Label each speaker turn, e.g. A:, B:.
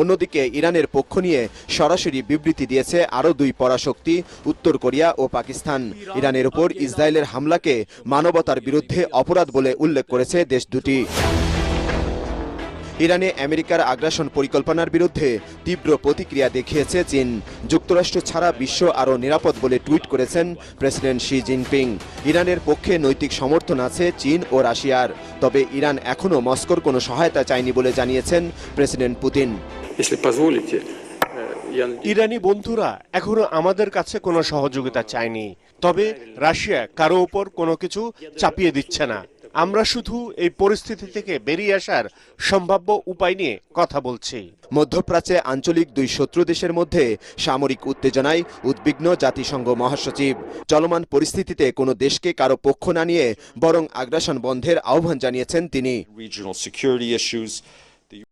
A: অন্যদিকে ইরানের পক্ষ নিয়ে সরাসরি বিবৃতি দিয়েছে আরও দুই পরাশক্তি, উত্তর কোরিয়া ও পাকিস্তান। ইরানের উপর ইসরায়েলের হামলাকে মানবতার বিরুদ্ধে অপরাধ বলে উল্লেখ করেছে দেশ দুটি। ইরানে আমেরিকার আগ্রাসন পরিকল্পনার বিরুদ্ধে তীব্র প্রতিক্রিয়া দেখিয়েছে চীন। যুক্তরাষ্ট্র ছাড়া বিশ্ব আরও নিরাপদ বলে টুইট করেছেন প্রেসিডেন্ট শি জিনপিং। ইরানের পক্ষে নৈতিক সমর্থন আছে চীন ও রাশিয়ার। তবে ইরান এখনও মস্কোর কোনো সহায়তা চায়নি বলে জানিয়েছেন প্রেসিডেন্ট পুতিন।
B: ইরানি বন্ধুরা এখনও আমাদের কাছে কোনো সহযোগিতা চায়নি। তবে রাশিয়া কারও ওপর কোনো কিছু চাপিয়ে দিচ্ছে না। আমরা শুধু এই পরিস্থিতি থেকে বেরিয়ে আসার সম্ভাব্য উপায় নিয়ে কথা বলছি।
A: মধ্যপ্রাচ্যে আঞ্চলিক দুই শত্রু দেশের মধ্যে সামরিক উত্তেজনায় উদ্বিগ্ন জাতিসংঘ মহাসচিব। চলমান পরিস্থিতিতে কোনো দেশকে কারও পক্ষ না নিয়ে বরং আগ্রাসন বন্ধের আহ্বান জানিয়েছেন তিনি।